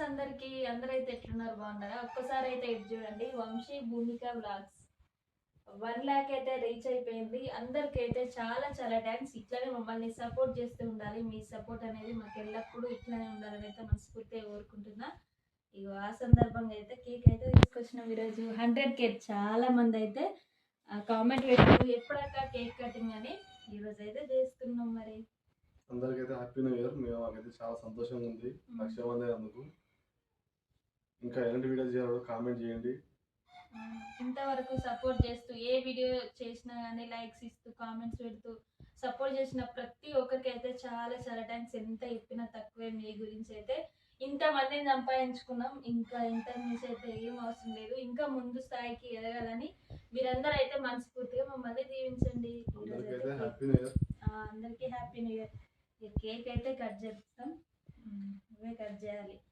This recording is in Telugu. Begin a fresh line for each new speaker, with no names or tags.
ఫ్రెండ్స్ అందరికి అందరైతే ఎట్లున్నారు? బాగున్నారా? ఒక్కసారి అయితే ఇది చూడండి. వంశీ భూమిక వ్లాగ్స్ వన్ ల్యాక్ అయితే రీచ్ అయిపోయింది. అందరికైతే చాలా చాలా థ్యాంక్స్ ఇట్లానే మమ్మల్ని సపోర్ట్ చేస్తూ ఉండాలి. మీ సపోర్ట్ అనేది మాకు ఎల్లప్పుడూ ఇట్లానే ఉండాలని అయితే మనస్ఫూర్తిగా కోరుకుంటున్నా. ఇగో ఆ సందర్భంగా అయితే కేక్ అయితే తీసుకొచ్చినాం ఈరోజు. హండ్రెడ్ కేక్ చాలా మంది అయితే కామెంట్ పెట్టారు ఎప్పుడక్క కేక్ కటింగ్ అని? ఈరోజు అయితే చేస్తున్నాం మరి.
అందరికైతే హ్యాపీ న్యూ ఇయర్ మేము మాకైతే చాలా సంతోషంగా ఉంది. లక్ష మంది అయినందుకు. ఇంకా ఎలాంటి వీడియోస్ చేయాలో కామెంట్ చేయండి.
ఇంతవరకు సపోర్ట్ చేస్తూ ఏ వీడియో చేసినా కానీ లైక్స్ ఇస్తూ కామెంట్స్ పెడుతూ సపోర్ట్ చేసిన ప్రతి ఒక్కరికి అయితే చాలా చాలా థ్యాంక్స్ ఎంత చెప్పినా తక్కువే మీ గురించి అయితే. ఇంత మందిని సంపాదించుకున్నాం. ఇంకా ఇంత మించి అయితే ఏం అవసరం లేదు. ఇంకా ముందు స్థాయికి ఎదగాలని మీరందరూ అయితే మనస్ఫూర్తిగా మమ్మల్ని దీవించండి. అందరికీ హ్యాపీ న్యూ ఇయర్ కేక్ అయితే కట్ చేస్తాం. నువ్వే కట్ చేయాలి.